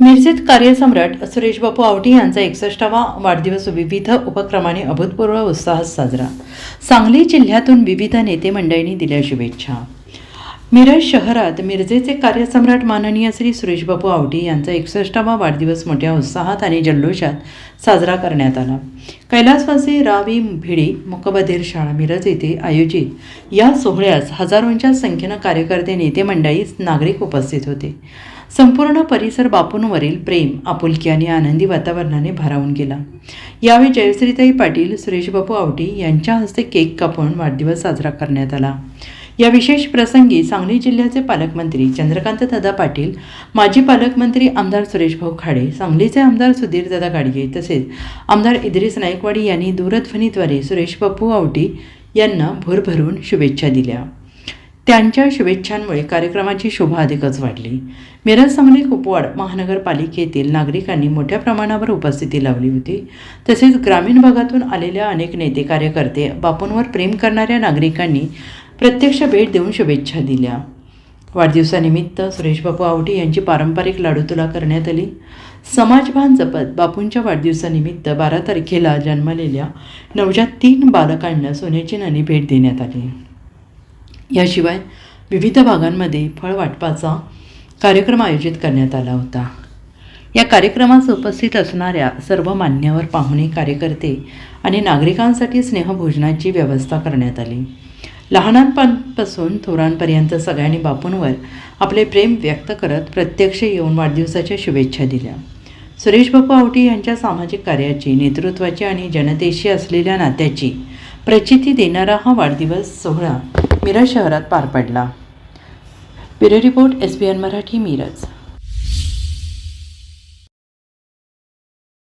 मिरजेत कार्यसम्राट सुरेश बापू आवटी यांचा एकसष्टावा वाढदिवस विविध उपक्रमाने अभूतपूर्व उत्साहात साजरा. सांगली जिल्ह्यातून विविध नेते मंडळींनी दिल्या शुभेच्छा. मिरज शहरात मिरजेचे कार्यसम्राट माननीय श्री सुरेशबाबू आवटी यांचा एकसष्टावा वाढदिवस मोठ्या उत्साहात आणि जल्लोषात साजरा करण्यात आला. कैलासवासी रावी भिडी मुकबधीर शाळा मिरज येथे आयोजित या सोहळ्यास हजारोंच्या संख्येनं कार्यकर्ते नेते मंडळी नागरिक उपस्थित होते. संपूर्ण परिसर बापूंवरील प्रेम आपुलकी आणि आनंदी वातावरणाने भारावून गेला. यावेळी जयश्रीताई पाटील सुरेशबाबू आवटी यांच्या हस्ते केक कापून वाढदिवस साजरा करण्यात आला. या विशेष प्रसंगी सांगली जिल्ह्याचे पालकमंत्री चंद्रकांत दादा पाटील माजी पालकमंत्री आमदार सुरेशभाऊ खाडे सांगलीचे आमदार सुधीर दादा गाडगे तसेच आमदार इद्रिस नाईकवाडी यांनी दूरध्वनीद्वारे सुरेश बापू आवटी यांना भरभरून शुभेच्छा दिल्या. त्यांच्या शुभेच्छांमुळे कार्यक्रमाची शोभा अधिकच वाढली. मिरज सांगली कुपवाड महानगरपालिकेतील नागरिकांनी मोठ्या प्रमाणावर उपस्थिती लावली होती. तसेच ग्रामीण भागातून आलेल्या अनेक नेते कार्यकर्ते बापूंवर प्रेम करणाऱ्या नागरिकांनी प्रत्यक्ष भेट देऊन शुभेच्छा दिल्या. वाढदिवसानिमित्त सुरेश बापू आवटी यांची पारंपरिक लाडू तुला करण्यात आली. समाजभान जपत बापूंच्या वाढदिवसानिमित्त बारा तारखेला जन्मलेल्या नवजात तीन बालकांना सोन्याची नाणी भेट देण्यात आली. याशिवाय विविध भागांमध्ये फळ वाटपाचा कार्यक्रम आयोजित करण्यात आला होता. या कार्यक्रमास उपस्थित असणाऱ्या सर्व मान्यवर पाहुणे कार्यकर्ते आणि नागरिकांसाठी स्नेहभोजनाची व्यवस्था करण्यात आली. लहानांपासून थोरांपर्यंत सगळ्यांनी बापूंवर आपले प्रेम व्यक्त करत प्रत्यक्ष येऊन वाढदिवसाच्या शुभेच्छा दिल्या. सुरेश बापू आवटी यांच्या सामाजिक कार्याची नेतृत्वाची आणि जनतेशी असलेल्या नात्याची प्रचिती देणारा हा वाढदिवस सोहळा मिरज शहरात पार पडला. Bureau report S B N Marathi Miraj.